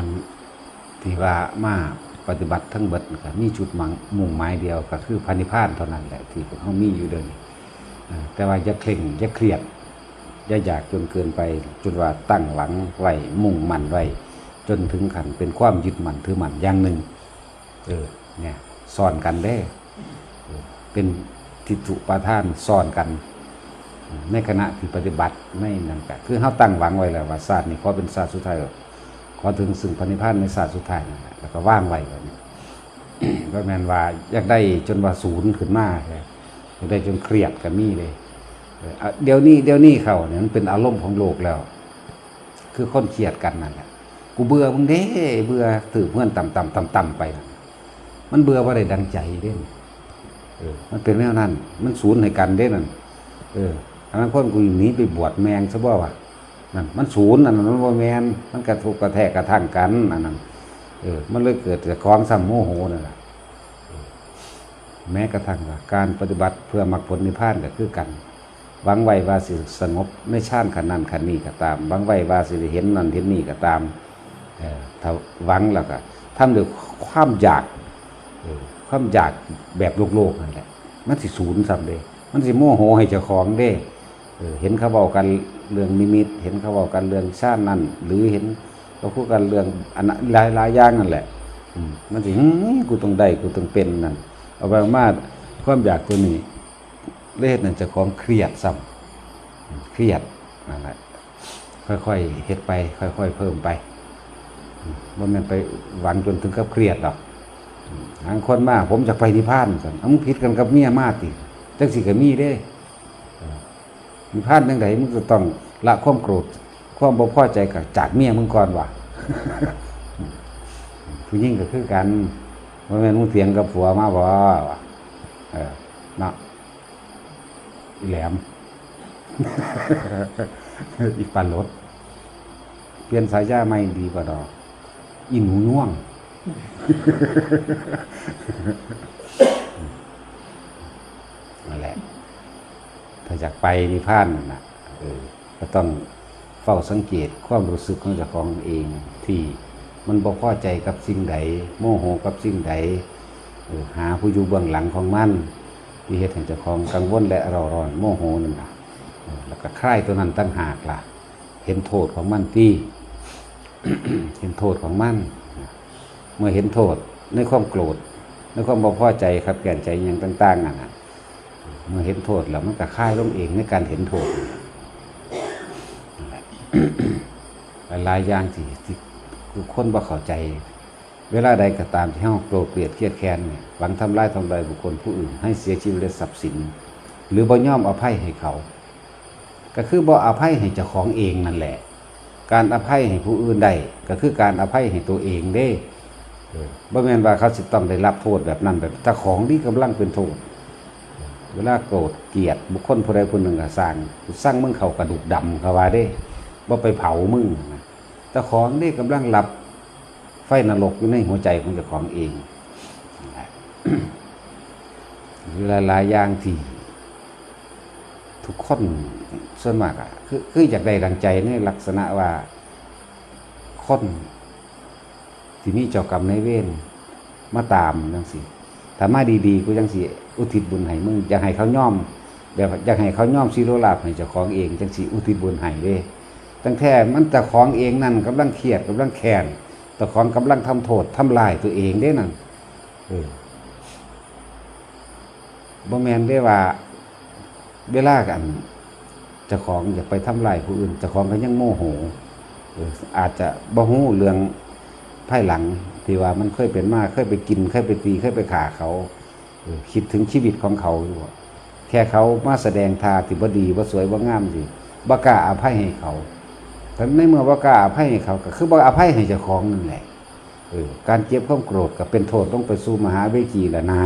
การที่ว่ามาปฏิบัติทั้งเบิดก็มีจุดมังมุ่งหมายเดียวก็คือพันิพานเท่านั้นแหละที่เขามีอยู่เดินแต่ว่าอย่าเคร่งอย่าเครียดอย่าอยากจนเกินไปจนว่าตั้งหวังไว้มุ่งมั่นไว้จนถึงขันเป็นความยึดมั่นถือมั่นอย่างหนึ่งเออเนี่ยสอนกันได้ เป็นทิฏฐุปาทานสอนกัน ในขณะที่ปฏิบัติไม่นั่นก็คือเขาตั้งหวังไว้แล้วว่าศาสตร์นี่เขอเป็นศาสตร์สุดท้ายหรอ ขอถึงซึ่งพันิพพานในศาสตร์สุดท้ายนะแล้วก็ว่างไว้แบบนี้ก็แมนว่าอยากได้จนว่าศูนย์ขึ้นมาเลยอยากได้จนเครียดกับมี่เลยเดี๋ยวนี้เดี๋ยวนี้เขาเนี่ยมันเป็นอารมณ์ของโลกแล้ว คือคนเครียดกันนั่นแหละกูเบื่อมึงเด้เบื่อถือเพื่อนต่ำต่ำต่ำต่ำไป มันเบื่อว่าได้ดังใจเด้นมันเป็นแนวนั้น มันศูนย์ให้กันเด้นั่นเอออันนั้นคนกูอยู่นี้ไปบวชแมงซะบ่วะ นั่นมันศูนย์นั่นมันว่าแมนมันกระทบกกระแทกกระทั่งกันอันนั้นเออมันเลยเกิดจากความซ้ำโมโหนั่นแหละแม้กระทั่งการปฏิบัติเพื่อมรรคผลนิพพานก็คือกันหวังไว้ว่าสิสงบในชาติขันนั้นขันนี้ก็ตามหวังไว้ว่าสิเห็นนั่นเห็นนี่ก็ตามเออถ้าหวังแล้วก็ทำด้วยความอยากความอยากแบบโลกโลกนั่นแหละมันสิศูนย์สัมเดมันสิโมโหให้เจ้าของเด้ เห็นเขาบอกกันเรื่องนิมิต เห็นเขาบอกกันเรื่องชาตินั่นหรือเห็นเขาพูดกันเรื่องอันหลายหลายอย่างนั่นแหละมันสิหึกูต้องได้กูต้องเป็นนั่นเอาไปมาความอยากตัวนี้เลขนั่นจะของเครียดซ้ำเครียดนั่นแหละค่อยๆเฮ็ดไป ค่อย ๆ เพิ่มไปว่ามันไปหวังจนถึงกับเครียดหรอกบางคนมาผมจะไปนิพพานกันเอามึงผิดกันกับเมียมาติจังสิกับมีเด้ นิพพานจังไดมึงก็ต้องละความโกรธความบ่พอใจกับจากเมียมึงก่อนว่ะผู้หญิงก็คือกันว่าแม่นมึงเถียงกับผัวมาบ่วะเออเนาะอีแหลมอีปันรถเปลี่ยนสายยาไม่ดีกว่าดอกอีหนูง่วง นั่นแหละ ถ้าอยากไปนิพพานน่ะเออก็ต้องเฝ้าสังเกตความรู้สึกของเจ้าของเองที่มันบ่พอใจกับสิ่งใด โมโหกับสิ่งใดออหาผู้อยู่เบื้องหลังของมันที่เฮ็ดให้เจ้าของกังวลและเราร้อนโมโหนั่นล่ะแล้วก็คลายตัวนั้นตั้งหากล่ะ เห็นโทษของมันที่เห็นโทษของมันเมื่อเห็นโทษในความโกรธในความบ่พอใจครับแก่นใจอหยังต่าง ๆอะนะ เมื่อเห็นโทษแล้วมันก็คลายลงเองในการเห็นโทษหลายอย่างที่ที่คือคนบ่เข้าใจ เวลาใดก็ตามที่เฮาโกรธเกลียดเครียดแค้นหวังทำลายทำลายบุคคลผู้อื่น ให้เสียชีวิตและทรัพย์สิน หรือบ่ยอมอภัยให้เขา ก็คือบ่อภัยให้เจ้าของเองนั่นแหละ การอภัยให้ผู้อื่นได้ก็คือการอภัยให้ตัวเองเด้บ่แม่นว่าเขาสิต้องได้รับโทษแบบนั้นแบบแต่ของที่กำลังเป็นโทษ เวลาโกรธเกลียดบุคคลผู้ใดผู้หนึ่งก็สร้างสร้างมึงเขากระดูกดำเขาว่าเด้บ่ไปเผามึงนะแต่ของนี่กำลังหลับไฟนรกอยู่ในหัวใจของเจ้าของเองหลายหลายๆอย่างที่ทุกคนส่วนมากอะคือคืออยากได้ดังใจในลักษณะว่าคนที่มีเจ้ากรรมในายเวรมาตามจังสิ ถ้ามาดีๆกูจังสิอุทิศบุญให้มึงอยากให้เขาย่อมแบบอยากให้เขาย่อมซีโรลาภให้เจ้าของเองจังสิอุทิศบุญให้เด้ตั้งแท้มันเจ้าของเองนั่นกำลังเครียดกำลังแค้นเจ้าของกำลังทำโทษทำลายตัวเองเด้นั่นเออบ่แมนได้ว่าเวลากันเจ้าของอยากไปทำลายผู้อื่นเจ้าของก็ยังโมโหอาจจะบ่ฮู้เรื่องภายหลัง ที่ว่ามันเคยเป็นมาเคยไปกินเคยไปตีเคยไปฆ่าเขาคิดถึงชีวิตของเขาอยู่แค่เขามาแสดงท่าที่บ่ดีบ่สวยบ่งามสิบ่กล้าอภัยให้เขาแต่ในเมื่อบ่กล้าอภัยให้เขาก็คือบ่อภัยให้เจ้าของนั่นแหละเออการเจ็บความโกรธก็เป็นโทษต้องไปสู่มหาเวจีละนา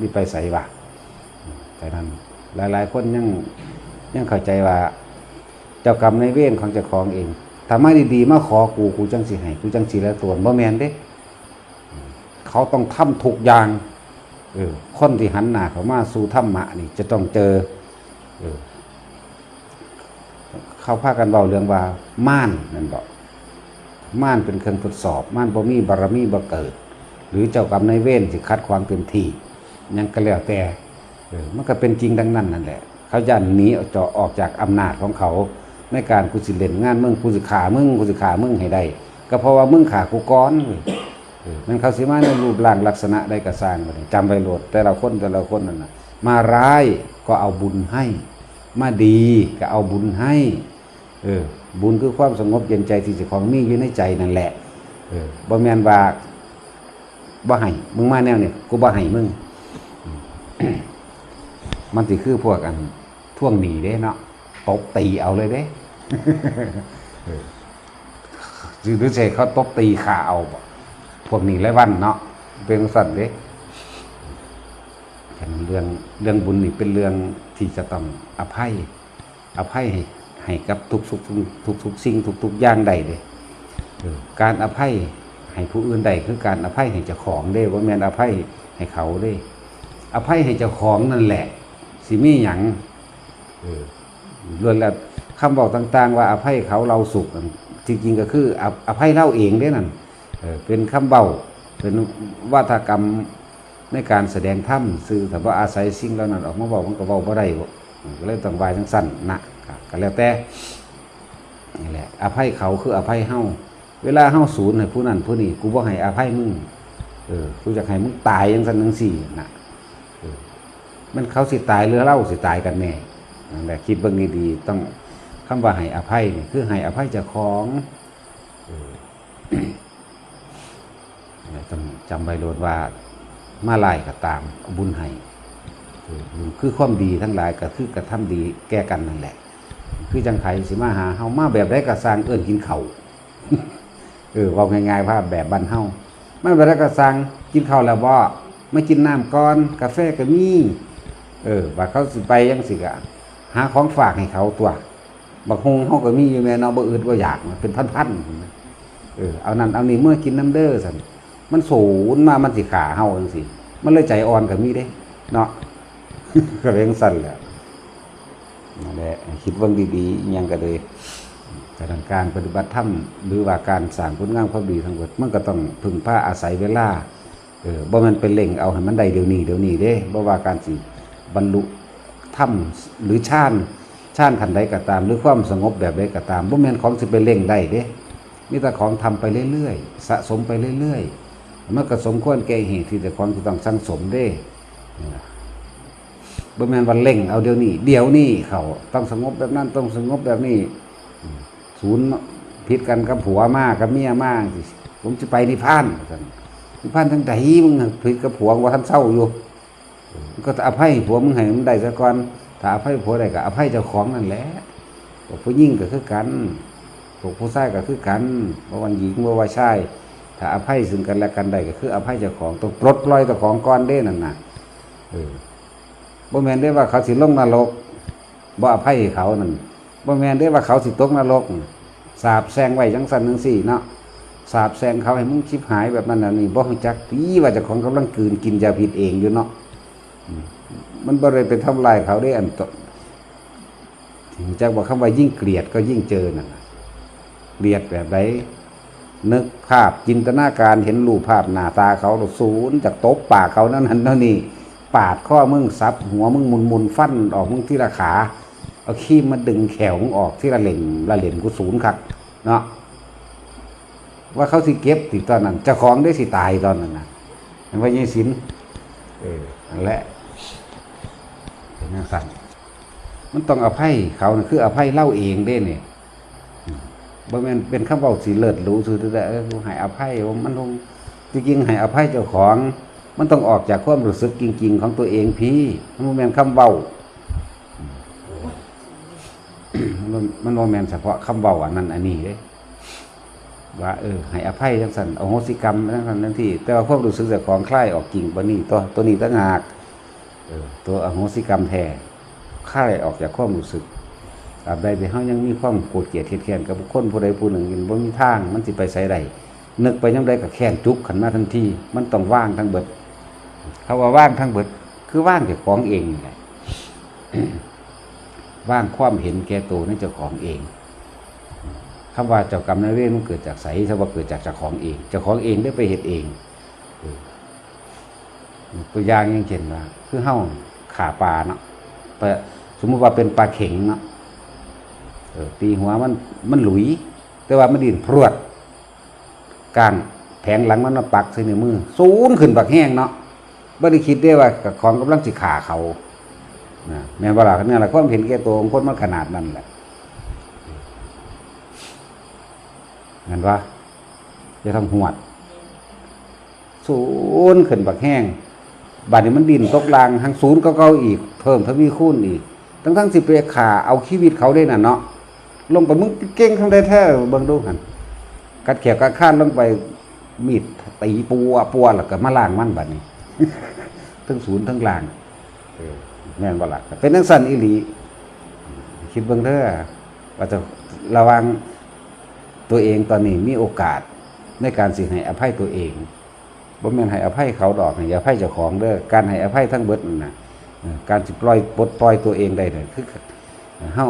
นี่ไปใส่ว่าแต่นั้นหลาย ๆ คนยังยังเข้าใจว่า เจ้ากรรมในเวรของเจ้าของเองถ้าไม่ดีๆมาขอกูกูจังสิให้กูจังสิแล้วตัวบ่แมนเด้ เขาต้องทำทุกอย่างเออคนที่หันหน้าเขามาสู่ธรรมะนี่ จะต้องเจอเออเขาพากันเบาเรื่องว่าม่านนั่นบอกม่านเป็นเครื่องทดสอบ ม่านบ่มีบารมีบ่เกิด หรือเจ้ากรรมนายเวรสิคัดขวางเต็มที่หยังก็แล้วแต่เออมันก็เป็นจริงดังนั้นนั่นแหละ เขายันหนีออกจากออกจากอำนาจของเขาในการกูสิเล่นงานมึงกูสิขามึงกูสิขามึงให้ได้ก็เพราะว่ามึงขากูก้อนเว้ยเออ มันเขาสิมาในรูปร่างลักษณะได้กระสร้างได้จำไว้โลด แต่ละคนแต่ละคนนั่นนะมาร้ายก็เอาบุญให้ มาดีก็เอาบุญให้ เออ บุญคือความสงบเย็นใจที่เจะของมีอยู่ในใจนั่นแหละ เออบ่แมนว่าบ่ให้มึงมาแนวเนี่ยกูบ่ให้มึงมันสิคือพวกอันท่วงหนีเด้เนาะตบตีเอาเลยเด้หรือเสเขาตบตีขาเอาบ่ พวกหนีไรวันเนาะเป็นสัตว์เด้เป็นเรื่องเรื่องบุญนี่เป็นเรื่องที่จะต้องอภัย อภัยให้ให้กับทุกทุกทุกทุกสิ่งทุกทุกอย่างใดเลยการอภัยให้ผู้อื่นใดคือการอภัยให้เจ้าของเด้ว่าแม่นอภัยให้เขาเด้ อภัยให้เจ้าของนั่นแหละ สิมีหยังเออล้วนแล้วคำบอกต่าง ๆ ว่าอภัยเขาเราสุขนั่จริงๆก็คือ อภัยเล่าเองเด้นั่น เป็นคำเบาเป็นวาทกรรมในการแสดงธรรมสื่อแต่ว่าอาศัยสิ่งเหล่านั้นออกมาบอกมันก็เบาบ่ได้ก็เลยต้องวายทั้งสั้นนะก็แล้วแต่นี่แหละอภัยเขาคืออภัยเฮาเวลาเฮาศูนย์ให้ผู้นั้นผู้นี้กูบ่ให้อภัยมึงเออกูจะให้มึงตายยังสันนังสี่นะมันเขาสิตายหรือเล่าสิตายกันแน่นั่นแหละคิดเบิ่งดีๆต้องคำว่าให้อภัยนี่คือให้อภัยจ้าของเออต้อง จำใบโลดว่ามาลายก็ตามบุญให้คือความดีทั้งหลายก็คือกระทำดีแก้กันนั่นแหละ คือจังไผสิมาหาเฮามาแบบได้กระสร้างเอิ้อนกินเขาวเออว่าง่ายๆภาแบบบ้านเฮามันแบบได้กระสร้างกินข้าวแล้วบ่ไม่กินน้ำก่อน กาแฟก็มีเออว่าเขาสิไปยังสิกะหาของฝากให้เขาตัวบักฮงเขาก็มีอยู่แม่นาะบ่อึดบ่อยากเป็นพันๆเออเอานั่นเอานี่เมื่อกินน้ำเด้อสัน มันสูนมามันสิขาเฮาจังซี่มันเลยใจอ่อนก็มีเด้ เนาะก็เลยจั่งสั่นแหละนั่นแหละคิดเบิ่งดีๆยังก็เลยแต่ทางการปฏิบัติธรรมหรือว่าการสร้างผลงานความดีทั้งหมดมันก็ต้องพึงพาอาศัยเวลาเออบ่แมันเป็นเล่งเอาให้มันได้เดี๋ยวนี้เดี๋ยวนี้เด้บ่ว่าการสิบรรลุธรรมหรือฌานฌานขันใดก็ตาม หรือความสงบแบบใดก็ตามบ่แม่นของสิไปเล่งได้เด้มีแต่ของทำไปเรื่อยๆสะสมไปเรื่อยๆ มันก็สมควรแก่เหตุที่จะของที่ต้องสังสมเด้บ่แมนว่าเล่งเอาเดี๋ยวนี้ เดี๋ยวนี้เขาต้องสงบแบบนั้นต้องสงบแบบนี้ศูนย์ผิดกันกับผัวมากกับเมียมากผมจะไปนิพพานว่าซั่นนิพพานทั้งใดมึงน่ะผิดกับผัวว่าท่านเศร้าอยู่ก็อภัยผัวมึงให้มันได้ซะก่อนถ้าอภัยผัวได้ก็อภัยเจ้าของนั่นแหละพวกผู้หญิงก็คือกันพวกผู้ชายก็คือกันบ่วันหญิงบ่ว่าชาย ถ้าอภัยซึ่งกันและกันได้ก็คืออภัยเจ้าของต้องปลดปล่อยเจ้าของก่อนเด้นั่นน่ะเออบ่แมนได้ว่าเขาสิลงนรกบ่อภัยให้เขานั่นบ่แมนได้ว่าเขาสิตกนรกสาบแซงไว้จังซั่นจังซี่เนาะสาบแซงเขาให้มึงชิบหายแบบนั้นน่ะนี่บ่ฮู้จักตีว่าเจะของกำลังกืนกินยาพิษเองอยู่เนาะมันบ่ได้ไปทำลายเขาได้อันตถึงจักบอกคำว่ายิ่งเกลียดก็ยิ่งเจอนั่นน่ะเกลียดแบบใดนึ นึกภาพจินตนาการเห็นรูปภาพหน้าตาเขาแล้วศูนย์จากตบปากเขานั่นนั่นเท่านี้ปาดข้อมึงซับหัวมึงมุนมุนๆฟันออกมึงที่ละขาเอาขี้มาดึงแขวมึงออกที่ละเหล่งละเหล่งกูศูนย์คักเนาะว่าเขาสิเก็บติดตอนนั้นจ้าของได้สิตายตอนนั้นนะเห็นว่ายี่สินเออและเป็นนังสั่นมันต้องอภัยเขานะคืออภัยเล่าเองได้เนี่ย บ่แม่นเป็นคำเว้าสีเลิศหรูสุดแต่เออให้อภัยว่ามันลงจริงๆให้อภัยเจ้าของ มันต้องออกจากความรู้สึกจริง ๆ ของตัวเองพี่มันบ่แม่นคำเว้ามันบ่มันบ่แม่นเฉพาะคำเว้าอันนั้นอันนี้เด้ว่าเออให้อภัยทั้งสันเอาโหสิกรรมทั้งสันทั้งที่ แต่ว่าความรู้สึกจากของคลายออกจริงปะนี่ตัวตัวนี้ตั้งหากเออตัวอโหสิกรรมแท้คลายออกจากความรู้สึก ตราบใดที่เฮายังมีความโกรธเกลียดเทียดแค้นกับบุคคนผู้ใดผู้หนึ่งยังบ่มีทาง มันสิไปไสใดนึกไปยังใดก็แค้นจุกขันมาทันทีมันต้องว่างทั้งเบิดเขาว่าว่างทั้งเบิด คือว่างเจ้าของเองนี่แหละว่างความเห็นแก่ตัวในเจ้าของเองคคำว่าเจ้ากรรมนายเวรมันเกิดจากไสถ้าว่าเกิดจากเจ้าของเองเจ้าของเองได้ไปเฮ็ดเองตัวอย่างย่งเช่นว่า คือเฮาขาปลาเนาะแต่สมมุติว่าเป็นปลาเข็งเนาะ ตีหัวมันมันหลุย แต่ว่ามันดินพรวดกลางแผงหลังมันมาปักใส่ในมือสูนขึ้นบักแห้งเนาะบ่ได้คิดได้ว่ากับของกำลังสิขาเขาแม่นบ่ล่ะเนี่ยแหละความเห็นแก่ตัวของคนมันขนาดนั้นแหละเห็นว่าจะทำหวดศูนย์ขึ้นบักแห้งบาดนี้มันดินตกลางทั้งศูนย์ก็เก้าอีก เพิ่มทวีคูณอีก ทั้งทั้งสิไปขาเอาชีวิตเขาได้น่ะเนาะ ลงไปมึงเก่งทั้งได้แท้เบิ่งดูหันกัดเขียวกัดข้านลงไปมีดตีปัวปัวแล้วก็มาล่างมันบัดนี้ทั้งศูนย์ทั้งล่างเออแม่นบ่ล่ะเป็นทั้งสันอีหลี คิดเบิ่งเด้อว่าจะระวังตัวเองตอนนี้มีโอกาสในการสิให้อภัยตัวเองบ่แม่นให้อภัยเขาดอกให้อภัยเจ้าของเด้อการให้อภัยทั้งเบิดน่ะการสิปล่อยปลดปล่อยตัวเองได้เนี่ยคือเฮา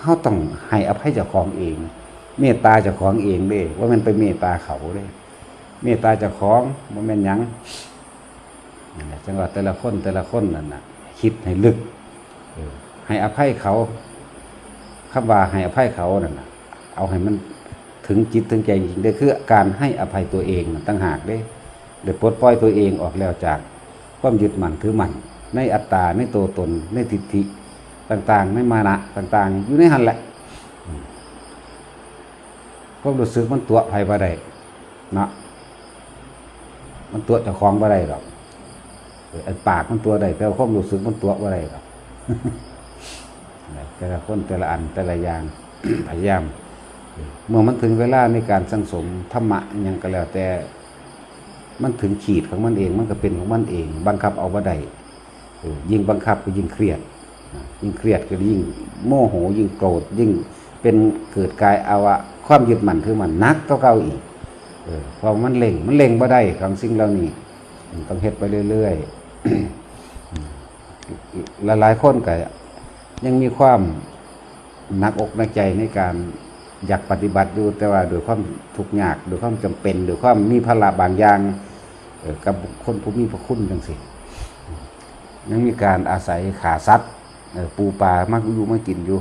เฮาต้องให้อภัยเจ้าของเอง เมตตาเจ้าของเองเด้ว่ามันไปเมตตาเขาเด้เมตตาเจ้าของบ่แม่นยังนั่นแหละจังว่าแต่ละคนแต่ละคนนั่นน่ะ คิดให้ลึกให้อภัยเขาคำว่าให้อภัยเขานั่นน่ะ เอาให้มันถึงจิตถึงใจจริงได้คือการให้อภัยตัวเองตั้งหากเด้เดี๋ยวปลดปล่อยตัวเองออกแล้วจาก ความยึดมั่นถือมั่นในอัตตาในตัวตนในทิฏฐิ ต่างๆในมานะต่าง ๆ อยู่ในหันแหละความรู้สึกมันตัวภัยบ่ได้เนาะมันตัวเจ้าของบ่ได้หรอกไอ้ปากมันตัวได้แต่ความรู้สึกมันตัวบ่ได้หรอกแต่ละคนแต่ละอันแต่ละอย่างพยายามเมื่อมันถึงเวลาในการสังสมธรรมะยังก็แล้ว แต่มันถึงขีดของมันเอง มันก็เป็นของมันเอง บังคับเอาบ่ได้ยิ่งบังคับก็ยิ่งเครียด ยิ่งเครียดก็ยิ่งโมโหยิ่งโกรธยิ่งเป็นเกิดกายอาวะความยึดมั่นคือมันนักก็เก่าอีกเออพอมันเล่งมันเล่งบ่ได้ของสิ่งเหล่านี้ต้องเฮ็ดไปเรื่อยๆหลายๆคนก็ยังมีความหนักอกหนักใจในการอยากปฏิบัติอยู่แต่ว่าโดยความทุกข์ยากโดยความจำเป็นโดยความมีภาระบางอย่างกับคนผู้มีพระคุณจังสิยังมีการอาศัยขาสัตว์ ปูปลามักอยู่มากินอยู่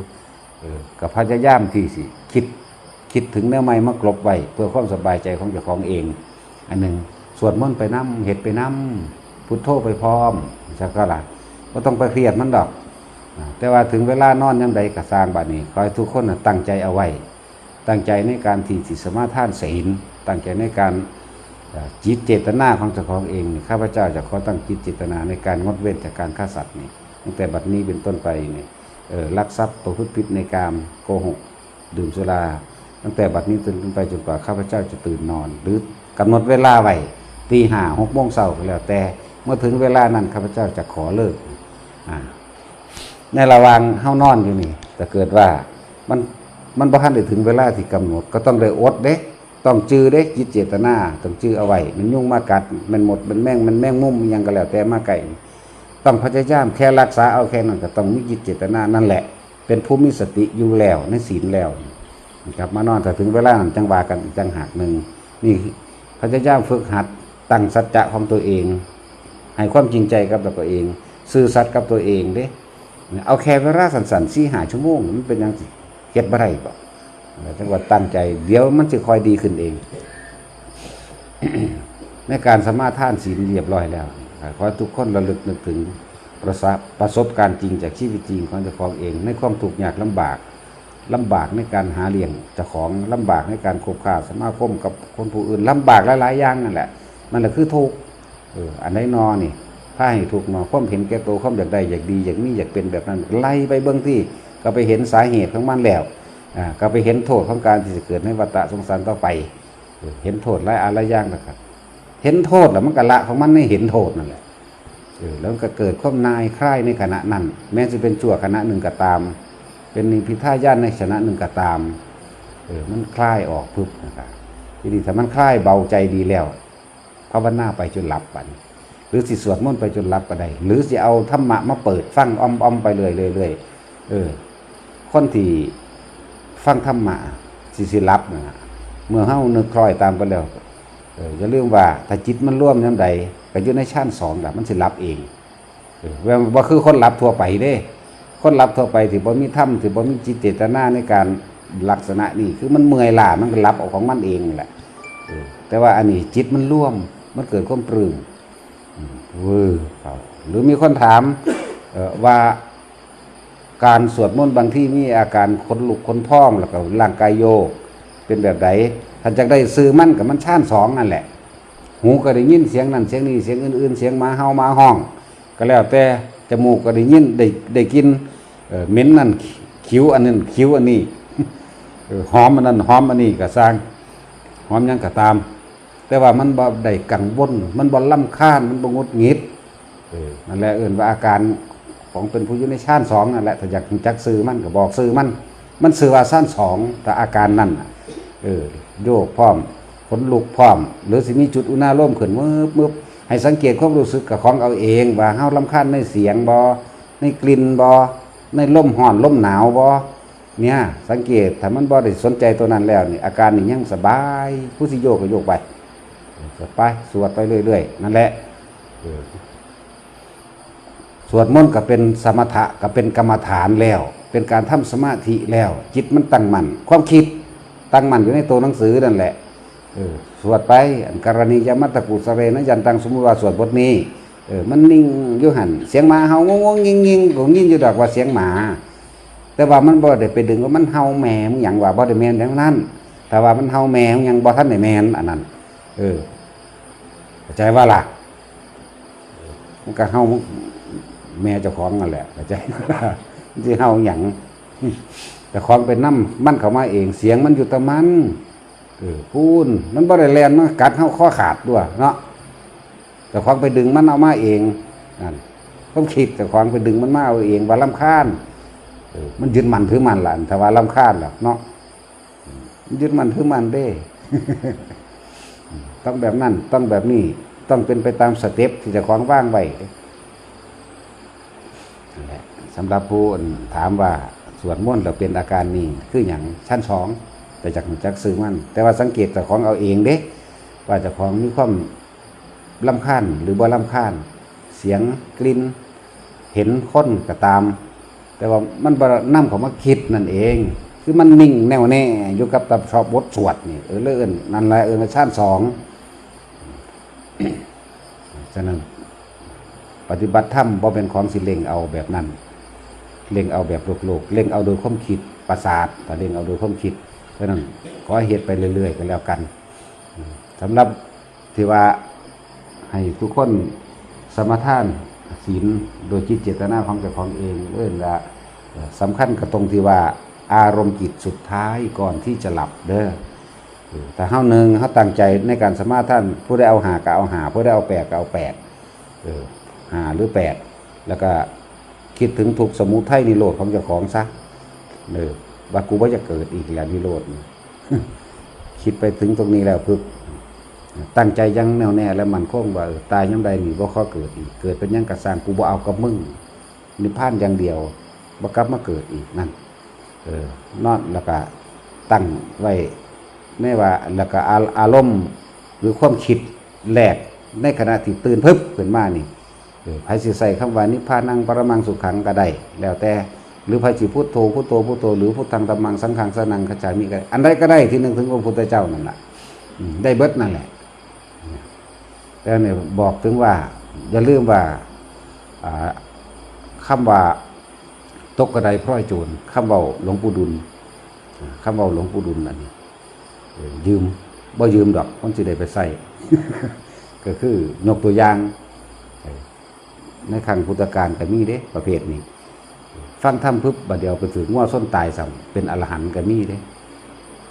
กับพยายามที่สิคิดคิดถึงเนื้อไม้มากลบไว้เพื่อความสบายใจของเจ้าของเอง อันหนึ่งสวดมนต์ไปน้ำเห็ดไปน้ำพุทโธไปพร้อมสักการะก็ต้องไปเครียดมันดอก แต่ว่าถึงเวลานอนยังใดก็สร้างบัดนี้ขอให้ทุกคนตั้งใจเอาไว้ ตั้งใจในการที่สิสมาทานศีลตั้งใจในการจิตเจตนาของเจ้าของเองข้าพเจ้าจะขอตั้งจิตเจตนาในการงดเว้นจากการฆ่าสัตว์นี่ ตั้งแต่บัดนี้เป็นต้นไปนี่เออลักทรัพย์ประพฤติผิดในกามโกหก ดื่มสุรา ตั้งแต่บัดนี้จนขึ้นไปจนกว่าข้าพเจ้าจะตื่นนอน หรือกำหนดเวลาไว้ตีห้าหกโมงเช้าก็แล้วแต่เมื่อถึงเวลานั้นข้าพเจ้าจะขอเลิกในระหว่างเฮานอนอยู่นี่แต่เกิดว่ามันมันบ่ทันได้ถึงเวลาที่กำหนด ก็ต้องได้อดเด้ ต้องจื้อเด้จิตเจตนาต้องจื้อเอาไว้มันยุ่งมากัดมันหมดมันแม่งมันแม่งมุมยังก็แล้วแต่มาไก่ ต้องพยายามแค่รักษาเอาแค่นั้นก็ต้องมีจิตเจตนานั่นแหละ เป็นผู้มีสติอยู่แล้วในศีลแล้วกลับมานอนแต่ถึงเวลาจังหว่ากันจังหากหนึ่งนี่พยายามฝึกหัดตั้งสัจจะของตัวเอง ให้ความจริงใจกับตัวเอง ซื่อสัตย์กับตัวเองเด้เอาแค่เวลาสั้นๆสี่หาชั่วโมงมันเป็นยังสิเฮ็ดบ่ได้ก็จังหวัดตั้งใจ เดี๋ยวมันจะคอยดีขึ้นเอง ในการสมาทานศีลเรียบร้อยแล้ว ขอให้ทุกคนระลึกนึกถึงประสบประสบการณ์จริงจากชีวิตจริงของเจ้าของเอง ในความทุกข์ยากลำบากลำบากในการหาเลี้ยงเจ้าของลำบากในการคบค้าสมาคมกับคนผู้อื่นลำบากหลายๆอย่างนั่นแหละนั่นแหละคือทุกข์เอออันไหนนอนี่ถ้าให้ถูกนาะความเห็นแก่ตัวความอยากได้อยากดีอยากมีอยากเป็นแบบนั้นไล่ไปเบื้องที่ก็ไปเห็นสาเหตุของมันแล้วอ่าก็ไปเห็นโทษของการที่จะเกิดในวัฏสงสารต่อไปเออเห็นโทษหลายอะไรอย่างนะครับ เห็นโทษแล้วมันก็ละของมันไม่เห็นโทษนั่นแหละเออแล้วก็เกิดความนายคลายในขณะนั้น แม้จะเป็นชั่วขณะหนึ่งก็ตาม เป็นนิพิทายานในขณะหนึ่งก็ตามเออมันคลายออกพึบนะครับทีนี้ถ้ามันคลายเบาใจดีแล้วภาวนาไปจนหลับปันหรือสิสวดมนต์ไปจนรับก็ได้ หรือสิเอาธรรมะมาเปิดฟังอ้อมอ้อมๆไปเลยเรื่อยๆเออคนที่ฟังธรรมะสิสิรับนะเมื่อเฮานึกคล้อยตามไปแล้ว อออย่าลืมว่าถ้าจิตมันร่วมยามใดก็อยู่ในชั้นสองล่ะมันสิรับเองเออว่าว่คือคนรับทั่วไปเด้ คนรับทั่วไปที่บ่มีธรรมที่บ่มีจิตเจตนาในการลักษณะนี้คือมันเมื่อยล้ามันก็รับเอาของมันเองแหละแต่ว่าอันนี้จิตมันร่วมมันเกิดความปลื้มอืมเวอเขาหรือมีคนถามว่าการสวดมนต์บางที่มีอาการขนลุกขนพองแล้วก็ร่างกายโยก เป็นแบบใดท่านจะได้ซื้อมั่นกับมันชานสองนั่นแหละ หูก็ได้ยินเสียงนั่นเสียงนี้เสียงอื่นๆ เสียงหมาเฮาหมาห้อง ก็แล้วแต่จมูกก็ได้ยินได้ได้กินเหม็นนั่นคิ้วอันนั้นคิ้วอันนี้หอมอันนั้นหอมอันนี้ก็สร้างหอมยังก็ตาม แต่ว่ามันบ่ได้กังวลมันบ่ลำคาญมันบ่งดงิดนั่นแหละเอื่นว่าอาการของเป็นผู้อยู่ในชานสองนั่นแหละถ้าอยากจักซื้อมันก็บอกซื้อมัน มันซื้อว่าชานสองแต่อาการนั่นน่ะ เออโยกพร้อมขนลุกพร้อม หรือสิมีจุดอุณาโลมขึ้นมืบมืบให้สังเกตความรู้สึกกับของเอาเอง ว่าเฮาลำคาญในเสียงบ่ในกลิ่นบ่ในลมห่อนลมหนาวบ่เนี่ยสังเกตถ้ามันบ่ได้สนใจตัวนั้นแล้วนี่อาการนี่ยังสบาย ผู้สิโยกก็โยกไปสวดไปสวดไปเรื่อยๆนั่นแหละสวดมนต์ก็เป็นสมถะก็เป็นกรรมฐานแล้ว เป็นการทำสมาธิแล้ว จิตมันตั้งมั่นความคิด ตั้งมั่นอยู่ในตัวหนังสือนั่นแหละสวดไปอันกรณียมัตตกุสเรนะยันตังสมุติว่าสวดบทนี้เออมันนิ่งอยู่หันเสียงหมาเฮางงๆงิงๆก็ยินอยู่ดอกว่าเสียงหมา แต่ว่ามันบ่ได้ไปดึงว่ามันเฮาแหมมหยังว่าบ่ได้แม่นดังนั้นแต่ว่ามันเฮาแหมมหยังบ่ทันได้แม่นอันนั้นเออเข้าใจว่าล่ะมันก็เฮาแม่เจ้าของนั่นแหละเข้าใจมันสิเฮาหยัง เจ้าของเป็นน้ำมันเข้ามาเอง เสียงมันอยู่ตะมันเออพูนมันบ่ได้แลนมันกัดเฮาข้อขาดด้วยเนาะเจ้าของไปดึงมันเอามาเองนั่นต้องคิดเจ้าของไปดึงมันมาเอาเองว่าลำคาญมันยึดมันถือมันล่ะแต่ว่าลำคาญหรอกเนาะยึดมันถือมันเด้ ต้องแบบนั้นต้องแบบนี้ต้องเป็นไปตามสเต็ปที่จะคล้าของว่างไว้สำหรับผู้อื่นถามว่า สวดมนต์เราเป็นอาการนี้คืออย่างชั้นสองแต่จากจักซื้อมัน แต่ว่าสังเกตเจ้าของเอาเองเด้ว่าจ้าของมีความลำคาญหรือบ่ลำคาญเสียงกลิ่นเห็นคนก็ตาม แต่ว่ามันบนํเขามาคิดนั่นเอง คือมันนิ่งแน่วแน่อยู่กับตับชอบบทสวดนี่เออเลื่อนนั่นแหละเออชาติสองฉะนั้นปฏิบัติธรรมบ่เป็นของสิเลงเอาแบบนั้น เล่งเอาแบบโลกโลกเล่งเอาโดยความคิดประสาทแต่เล่งเอาโดยความคิดเพราะนั้นขอเหตุไปเรื่อยๆกันแล้วกันสำหรับที่ว่าให้ทุกคนสมทานศีลโดยจิตเจตนาของเจ้าของเองเอื่นละสำคัญกับตรงที่ว่าอารมณ์จิตสุดท้ายก่อนที่จะหลับเด้อแต่เฮาหนึ่งเฮาตั้งใจในการสมาทานผู้ได้เอาหาก็เอาหาผู้ได้เอาแปดก็เอาแปดหาหรือแปดแล้วก็ คิดถึงทุกสมุทัยนิโรธของเจ้าของซะเออว่ากูว่าจะเกิดอีกแล้วนิโรธคิดไปถึงตรงนี้แล้วพึกตั้งใจยังแน่วแน่และมันคงว่าตายยังใดนี่บ่ข้อเกิดอีก เกิดเป็นยังกระสร้างกูบ่เอากับมึงนิพพานอย่างเดียวบ่กลับมาเกิดอีกนั่นเออนอนแล้วก็ตั้งไว้แม่ว่าแล้วก็อารมณ์หรือความคิดแรกในขณะที่ตื่นพึบขึ้นมานี่ ไผสิใส่คำว่านิพพานังปรมังสุขังก็ได้ แล้วแต่หรือไผสิพุทโธพุทโธพุทโธหรือพุทธังธัมมังสังฆังสนังขจามิก็ได้อันใดก็ได้ที่นึงถึงองค์พุทธเจ้านั่นล่ะได้เบิดนั่นแหละแต่เนี่ยบอกถึงว่าอย่าลืมว่าอ่าคำว่าตกกระไดพร้อยโจรคำเบาหลวงปู่ดุลคำเบาหลวงปู่ดุลอันนี้เออยืมบ่ยืมดอกคนสิได้ไปใส่ก็คือยกตัวอย่าง ในครั้งพุทธกาลก็มีเด้ ประเภทนี้ ฟังธรรมพึบบัดเดียวไปถึงว่าส้นตายสั่เป็นอรหันต์ก็มีเด้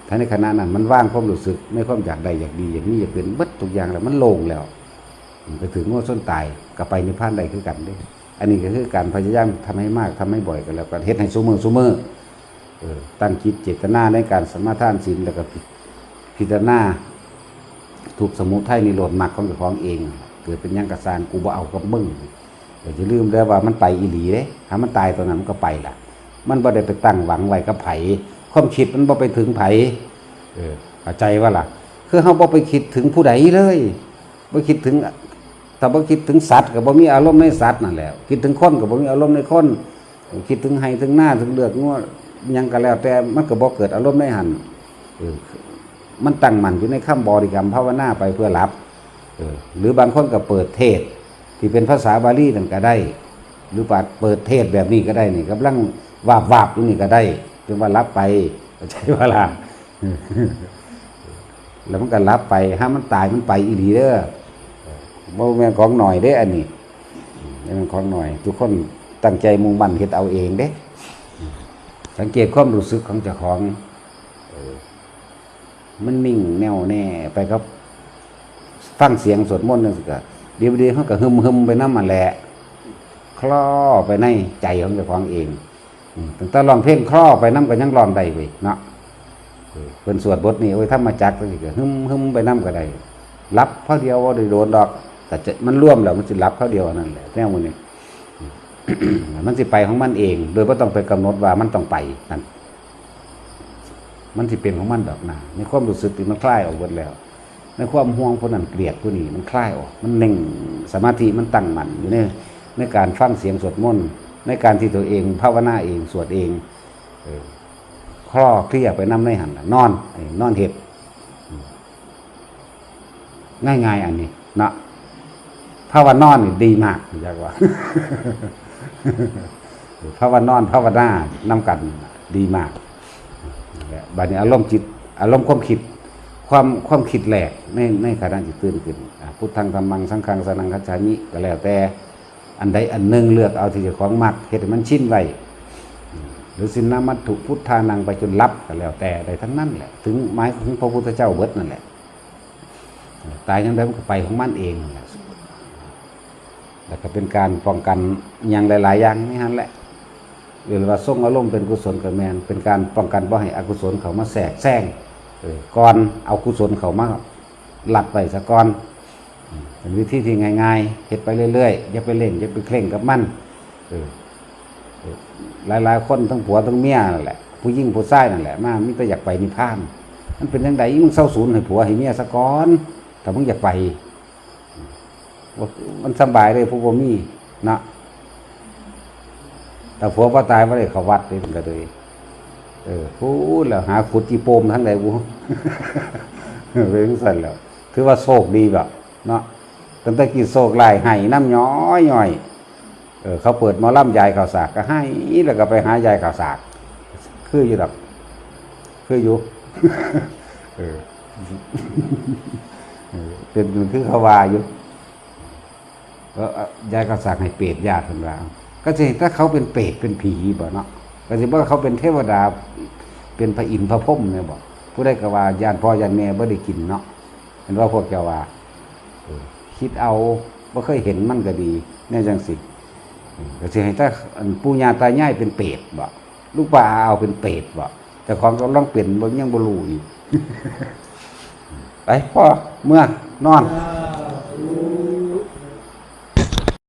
ถ้าในขณะนั้นมันว่างความรู้สึกไม่ความอยากใดอยากดีอยากนี้อยากเป็นเบิดทุกอย่างแล้วมันโล่งแล้วไปถึงง้อส้นตายก็ไปในพานใดคือกันเด้ อันนี้ก็คือการพยายามทำให้มากทำให้บ่อยกันแล้วกันเฮ็ดให้ซุมือซุมือเออตั้งจิตเจตนาในการสมาทานศีลแล้วก็พิจารณาถูกสมุทัยนิโรธมรรคของเจ้าของเอง เกิดเป็นยังกระสานกูบ่เอากับมึง อย่าจะลืมได้ว่ามันไปอีหลีเด้ถ้ามันตายตอนนั้นมันก็ไปละมันบ่ได้ไปตั้งหวังไว้กับไผความคิดมันบ่ไปถึงไผเออเข้าใจว่าล่ะ คือเฮาบ่ไปคิดถึงผู้ใดเลยบ่คิดถึงถ้าบ่คิดถึงสัตว์ก็บ่มีอารมณ์ในสัตว์นั่นแหละคิดถึงคนก็บ่มีอารมณ์ในคนคิดถึงให้ถึงหน้าถึงเลือดงัวยังก็แล้วแต่มันก็บ่เกิดอารมณ์ในหันเออมันตั้งมั่นอยู่ในคำบริกรรมภาวนาไปเพื่อรับเออหรือบางคนก็เปิดเทศ ที่เป็นภาษาบาลีนั่นก็ได้ หรือปัดเปิดเทศแบบนี้ก็ได้นี่กำลังวาบวาบอยู่นี่ก็ได้ถึงว่ารับไปเข้าใจว่าล่ะแล้วมันก็รับไปห้ามันตายมันไปอีหลีเด้อบ่แม่นของหน่อยเด้ออันนี้บ่แม่นของหน่อย ทุกคนตั้งใจมุ่งมั่นเฮ็ดเอาเองเด้ สังเกตความรู้สึกของเจ้าของมันนิ่งแน่วแน่ไปครับ ฟังเสียงสวดมนต์นั่นสิก็ เดี๋ยวเดี๋ยวเขาก็ฮึมฮึมไปน้ำมันแหละคล้อไปในใจของเจ้าของเองอืมตั้งต่ร้องเพลงคล้อไปน้ำก็ยังรองได้เว้ยเนาะเออเพิ่นสวดบทนี้โอ้ยถ้ามาจักก็สิก็ฮึมฮึมไปน้ำก็ได้รับเพราะเดียวว่าได้โดนดอก แต่จะมันร่วมแล้วมันสิรับเพราะเดียวนั่นแหละแน่มันนี่มันสิไปของมันเอง โดยไม่ต้องไปกำหนดว่ามันต้องไปนั่นมันสิเป็นของมันดอกนะในความรู้สึกมันคลายออกหมดแล้ว ในความห่วงผู้นั้นเกลียดผู้นี้มันคลายออก มันเน่งสมาธิมันตั้งมั่นอยู่ในในการฟังเสียงสวดมนต์ในการที่ตัวเองภาวนาเองสวดเองคลอเคลียไปน้ำในหันนอนนอนเห็ดง่ายๆอันนี้นะภาวนอนดีมากอยากว่าภาวนอนภาวนานำกันดีมากบัดนี้อารมณ์จิต อารมณ์ความคิด ความความคิดแหลกในในขณะที่ตื่นขึ้นพุทธังธรรมังสังฆังสนังคัจฉามิก็แล้วแต่อันใดอันหนึ่งเลือกเอาที่จะของมักเฮ็ดให้มันชินไว้หรือสินนามัตถุพุทธานังไปจนรับก็แล้วแต่ใดทั้งนั้นแหละถึงหมายของพระพุทธเจ้าเบิดนั่นแหละตายยังไดมันก็ไปของมันเองนั่นแหละแล้วก็เป็นการป้องกันอย่างหลาย ๆ อย่างนี่ฮันแหละหรือว่าส่งอารมณ์เป็นกุศลกับแมนเป็นการป้องกันบ่ให้อกุศลเขามาแทรกแซง ก่อนเอากุศลเขามาหลัดไปซะก่อนอืมเป็นวิธีที่ง่ายๆเฮ็ดไปเรื่อยๆอย่าไปเล่นอย่าไปเคร่งกับมันหลายๆ คนทั้งผัวทั้งเมียนั่นแหละผู้ยิ่งผู้ชายนั่นแหละมามิแต่อยากไปนิพพาน มันเป็นยังไงมึงเศร้าศูนย์ให้ผัวให้เมียซะก่อนถ้ามึงอยากไป มันสบายเลยพวกบ่มีนะแต่ผัวพ่อตายไม่ได้เขาวัดเลยมันก็เลย เออพูดแล้วหาขุดจีโปมทั้งหลายบูเป็นสั่นแล้วถือว่าโชคดีแบบเนาะตั้งแต่กี่โชคลายให้น้ำย้อยย่อยเออเขาเปิดมอล่ำยายข่าวสากก็ให้แล้วก็ไปหายายข่าวสาก คืออยู่ดอกคืออยู่เออเออเป็นคือเขาวาอยู่ก็ยายก็สั่งให้เปรตญาติคนเราก็จะเห็นถ้าเขาเป็นเปรตเป็นผีบ่เนาะ ก็จะว่าเขาเป็นเทวดาเป็นพระอินทร์พระพรหมเนี่ยบอกผู้ได้กว่าญาติพ่อญาติแม่บ่ได้กินเนาะเห็นว่าพวกเจ้าว่าคิดเอาบ่เคยเห็นมันก็ดีแน่จังสิก็จะให้ถ้าปู่ย่าตายายเป็นเปรตบ่ลูกป่าเอาเป็นเปรตบ่แต่ของก็ลองเป็นบ่ยังบ่รู้อีกไปพ่อเมื่อนอน